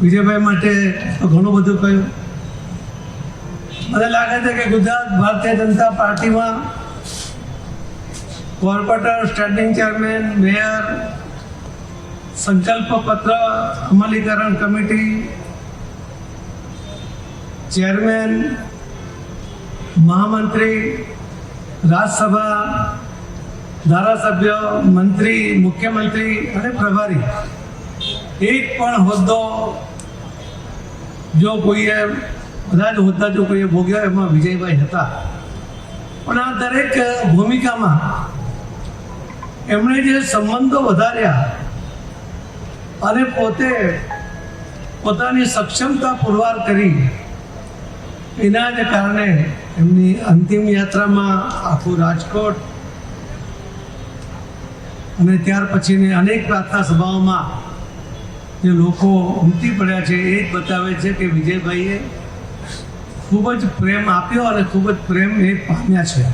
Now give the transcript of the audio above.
વિજયભાઈ માટે ઘણું બધું કહ્યું. મને લાગે છે કે ગુજરાત ભારતીય જનતા પાર્ટીમાં કોર્પોરેટર, સ્ટેન્ડિંગ ચેરમેન, મેયર સંકલ્પ પત્ર અમલીકરણ કમિટી, ચેરમેન, મહામંત્રી, રાજ્યસભા, ધારાસભ્ય, મંત્રી, મુખ્યમંત્રી અને પ્રભારી. એક પણ હોદ્દો જો કોઈએ બધા જ હોદ્દા જો કોઈએ ભોગ્યો એમાં વિજયભાઈ હતા. પણ આ દરેક ભૂમિકામાં એમણે જે સંબંધો વધાર્યા અને પોતે પોતાની સક્ષમતા પુરવાર કરી, એના જ કારણે એમની અંતિમ યાત્રામાં આખું રાજકોટ અને ત્યાર પછીની અનેક પ્રાર્થના સભાઓમાં જે લોકો ઉમટી પડ્યા છે, એ જ બતાવે છે કે વિજયભાઈએ ખૂબ જ પ્રેમ આપ્યો અને ખૂબ જ પ્રેમ એ પામ્યા છે.